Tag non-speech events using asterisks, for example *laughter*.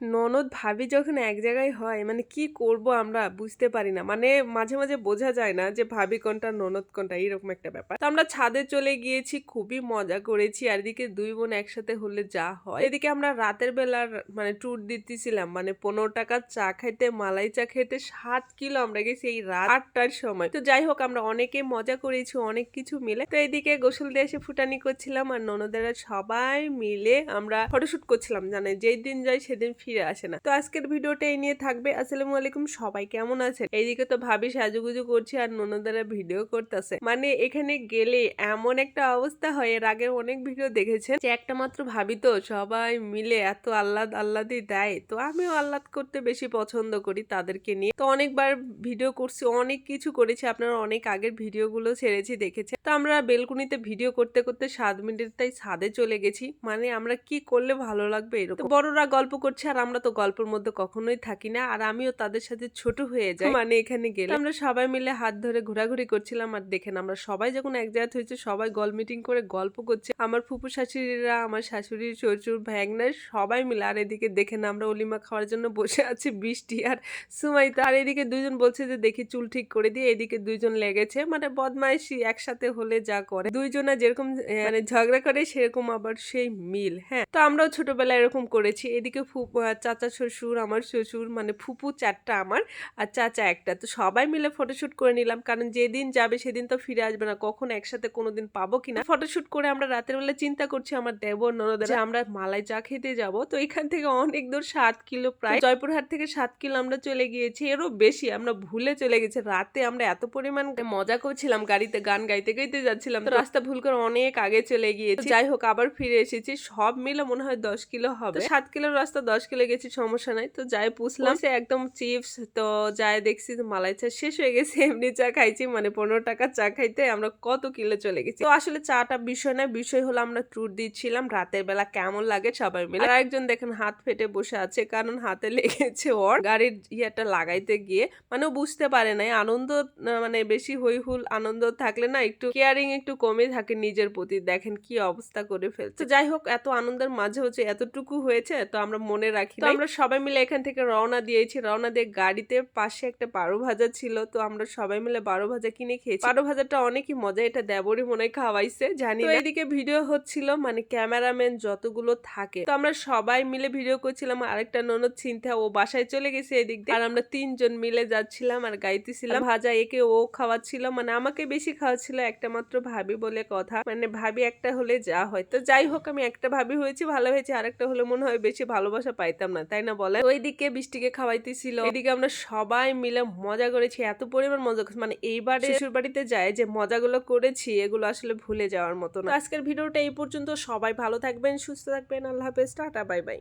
ননদ ভাবি যখন এক জায়গায় হয় মানে কি করব আমরা বুঝতে পারি না। মানে মাঝে মাঝে বোঝা যায় না যে ভাবি কোনটা, ননদ কোনটা এরকম একটা ব্যাপার। তো আমরা ছাদে চলে গিয়েছি, খুবই মজা করেছি। আর এদিকে দুই বোন একসাথে হলে যা হয়। এদিকে আমরা রাতের বেলার মানে ট্যুর দিতেছিলাম মানে পনেরো টাকার চা খাইতে, মালাই চা খেতে সাত কিলো আমরা গেছি এই রাত আটটার সময়। তো যাই হোক, আমরা অনেকে মজা করেছি, অনেক কিছু মিলে। তো এদিকে গোসল দিয়ে এসে ফুটানি করছিলাম আর ননদেরা সবাই মিলে আমরা ফটোশুট করছিলাম, জানে, যেই দিন যাই সেদিন ফিরে আসে না। তো আজকের ভিডিওটা এই নিয়ে থাকবে। আসসালামু আলাইকুম, সবাই কেমন আছেন? এইদিকে তো ভাবি সাজুগুজু করছি আর ননদেরা ভিডিও করতেছে। মানে এখানে গেলে এমন একটা অবস্থা হয়, এর আগে অনেক ভিডিও দেখেছেন? যে একটা মাত্র ভাবি তো, সবাই মিলে এত আল্লাদ আহ্লাদই দেয়। তো আমিও আহ্লাদ করতে বেশি পছন্দ করি তাদেরকে নিয়ে। তো অনেকবার ভিডিও করছি, অনেক কিছু করেছি। আপনারা অনেক আগের ভিডিওগুলো ছেড়েছি দেখেছে তো আমরা বেলকুনিতে ভিডিও করতে করতে সাত মিনিট তাই ছাদে চলে গেছি। মানে আমরা কি করলে ভালো লাগবে এরকম। বড়রা গল্প করছে আর আমরা তো গল্পের মধ্যে কখনোই থাকি না আর আমিও তাদের সাথে ছোট হয়ে যাই। মানে এখানে গেলে? আমরা সবাই মিলে হাত ধরে ঘোরাঘুরি করছিলাম আর দেখেন আমরা সবাই যখন এক জায়গায় হয়েছে সবাই গল মিটিং করে গল্প করছে। আমার ফুপু শাশুড়িরা আমার শাশুড়ি শ্বশুর ভ্যাগনা সবাই মিলে আর এদিকে দেখেন আমরা অলিমা খাওয়ার জন্য বসে আছি বৃষ্টি আর সুমাইতা। আর এদিকে দুইজন বলছে যে দেখি চুল ঠিক করে দিয়ে এদিকে দুইজন লেগেছে। মানে বদমাইশি একসাথে হলে যা করে। দুইজনা যেরকম মানে ঝগড়া করে সেরকম আবার সেই মিল হ্যাঁ। তো আমরাও ছোটবেলায় এরকম করেছি। এদিকে ফুপু চাচা শ্বশুর, আমার শ্বশুর মানে ফুপু চারটা আমার আর চাচা একটা। তো সবাই মিলে ফটোশ্যুট করে নিলাম, কারণ যেদিন যাবে সেদিন তো ফিরে আসবে না। কখন একসাথে কোনোদিন পাবো কিনা ফটোশ্যুট করে আমরা রাতের বেলা চিন্তা করছি আমার দেবর ননদ আমরা মালাই চা খেতে যাব। তো এখান থেকে অনেক দূর, সাত কিলো প্রায়। জয়পুরহাট থেকে সাত কিলো আমরা চলে গিয়েছি, এরও বেশি আমরা ভুলে চলে গেছি। রাতে আমরা এত পরিমাণ মজা করছিলাম গাড়িতে, গান গাইতে গাইতে যাচ্ছিলাম। তো রাস্তা ভুল করে অনেক আগে চলে গিয়েছি। যাই হোক, আবার ফিরে এসেছি। সব মিলে মনে হয় দশ কিলো হবে। সাত কিলোর রাস্তা দশ কিলো গেছি, সমস্যা নাই। তো যাই পুষলাম। সে একদম চিপস, তো যাই দেখছি মালাই চা শেষ হয়ে গেছে, এমনি চা খাইছি মানে পনেরো টাকা চা খাইতে আমরা কত কিলো চলে গেছি। তো আসলে চাটা বিষয় না বিষয় হলো আমরা ট্যুর দিচ্ছিলাম, রাতের বেলা কেমন লাগে সবাই মিলে। আর একজন দেখেন হাত ফেটে বসে আছে, কারণ হাতে *laughs* লেগেছে ওর গাড়ির ইয়েটা লাগাইতে গিয়ে। মানে বুঝতে পারে নাই, আনন্দ মানে বেশি হই হুল আনন্দ থাকলে না একটু কেয়ারিং একটু কমে থাকে নিজের প্রতি। দেখেন কি অবস্থা করে ফেলছে। যাই হোক, এত আনন্দের মাঝে হচ্ছে এতটুকু হয়েছে, তো আমরা মনে রাখি তো আমরা সবাই মিলে এখান থেকে রওনা দিয়েছি। রওনা দিয়ে গাড়িতে পাশে একটা বারো ভাজা ছিল তো আমরা সবাই মিলে বারো ভাজা কিনে খেয়েছি। বারো ভাজাটা অনেকই মজা এটা দেবরই মনে হয় খাওয়াইছে জানি না। এদিকে ভিডিও হচ্ছিল মানে ক্যামেরাম্যান যতগুলো থাকে। তো আমরা সবাই মিলে ভিডিও করছিলাম আরেকটা ননদ চিন্তা ও বাসায় চলে গেছে এদিক দিয়ে। আর আমরা তিনজন মিলে যাচ্ছিলাম আর গাইতেছিলাম। ভাজা একে ও খাওয়াচ্ছিল মানে আমাকে বেশি খাওয়াচ্ছিল একটা মাত্র ভাবি বলে কথা। মানে ভাবি একটা হলে যা হয়। তো যাই হোক আমি একটা ভাবি হয়েছি ভালো হয়েছে আরেকটা হলে মনে হয় বেশি ভালোবাসা পাইতাম না, তাই না বলে ওইদিকে বৃষ্টিকে খাওয়াইতেছিল। এদিকে আমরা সবাই মিলে মজা করেছি, এত পরিমাণ মজা করছি। মানে এইবার শ্বশুর বাড়িতে যায় যে মজাগুলো করেছি, এগুলো আসলে ভুলে যাওয়ার মতো না। আজকের ভিডিওটা এই পর্যন্ত। সবাই ভালো থাকবেন, সুস্থ থাকবেন। আল্লাহ হাফেজ, টাটা, বাই বাই।